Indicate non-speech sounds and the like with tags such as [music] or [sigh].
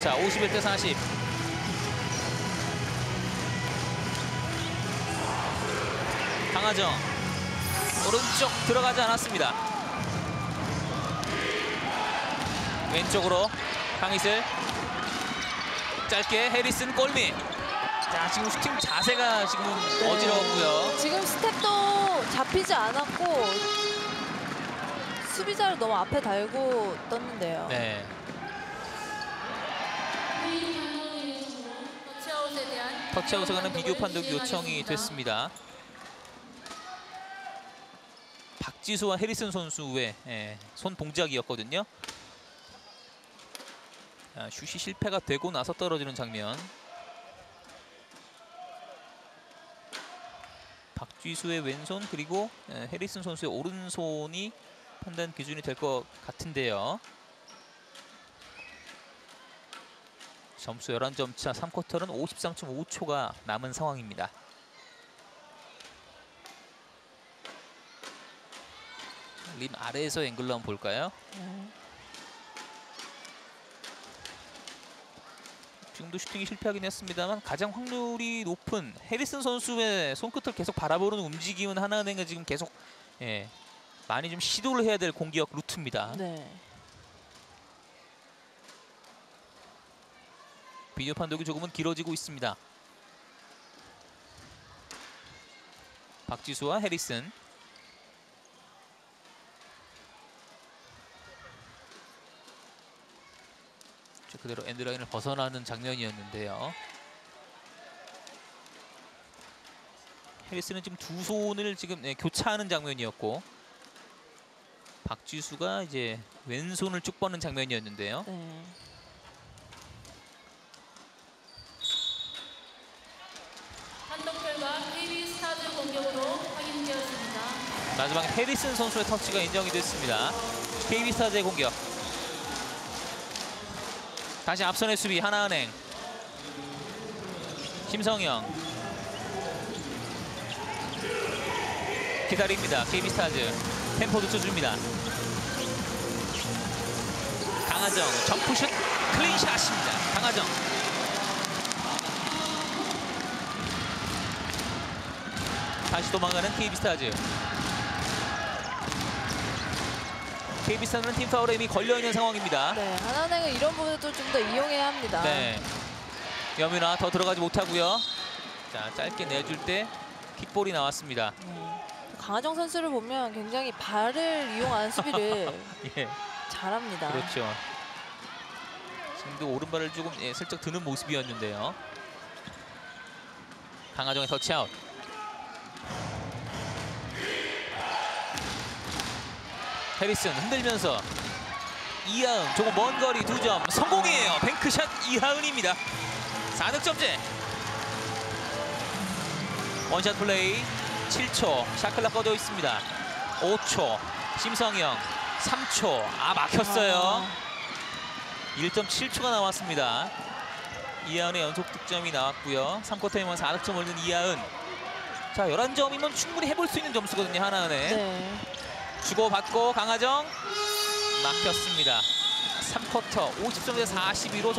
자, 51대 40. 강하정 오른쪽 들어가지 않았습니다. 왼쪽으로 강희슬 짧게 해리슨 골밑. 자, 지금 슈팅 자세가 지금 네. 어지러웠고요. 지금 스텝도 잡히지 않았고 수비자를 너무 앞에 달고 떴는데요. 네. 터치아웃에 대한 터치아웃에 관한 비디오 판독 요청이 됐습니다. 박지수와 해리슨 선수의 예, 손 동작이었거든요. 자, 슛이 실패가 되고 나서 떨어지는 장면. 박지수의 왼손 그리고 예, 해리슨 선수의 오른손이 판단 기준이 될 것 같은데요. 점수 11점 차 3쿼터는 53.5초가 남은 상황입니다. 림 아래에서 앵글로 한번 볼까요? 네. 지금도 슈팅이 실패하긴 했습니다만 가장 확률이 높은 해리슨 선수의 손끝을 계속 바라보는 움직임은 하나은행은 지금 계속 예, 많이 좀 시도를 해야 될 공격 루트입니다. 네. 비디오 판독이 조금은 길어지고 있습니다. 박지수와 해리슨. 자, 그대로 엔드라인을 벗어나는 장면이었는데요. 해리슨은 지금 두 손을 지금 네, 교차하는 장면이었고 박지수가 이제 왼손을 쭉 뻗는 장면이었는데요. 네. 마지막에 해리슨 선수의 터치가 인정이 됐습니다. KB스타즈의 공격. 다시 앞선의 수비 하나은행. 김성영. 기다립니다. KB스타즈. 템포 늦춰줍니다. 강하정 점프슛 클린샷입니다. 강하정. 다시 도망가는 KB스타즈. KB스타즈는 팀 파울에 이미 걸려있는 상황입니다. 네. 하나은행은 이런 부분도 좀 더 이용해야 합니다. 네. 여민아 더 들어가지 못하고요. 자 짧게 내줄 때 킥볼이 나왔습니다. 네. 강하정 선수를 보면 굉장히 발을 이용한 수비를 [laughs] 예, 잘합니다. 그렇죠. 지금도 오른발을 조금 예, 슬쩍 드는 모습이었는데요. 강하정의 터치아웃. 해리슨 흔들면서 이하은 조금 먼 거리 두 점 성공이에요. 뱅크샷 이하은입니다. 4득점째. 원샷 플레이 7초 샤클락 꺼져 있습니다. 5초 심성영 3초 아 막혔어요. 1.7초가 나왔습니다. 이하은의 연속 득점이 나왔고요. 3쿼터에만 4득점 올린 이하은. 자 11점이면 충분히 해볼 수 있는 점수거든요 하나은에. 네. 주고받고 강하정 막혔습니다. 3쿼터 50점 대 42로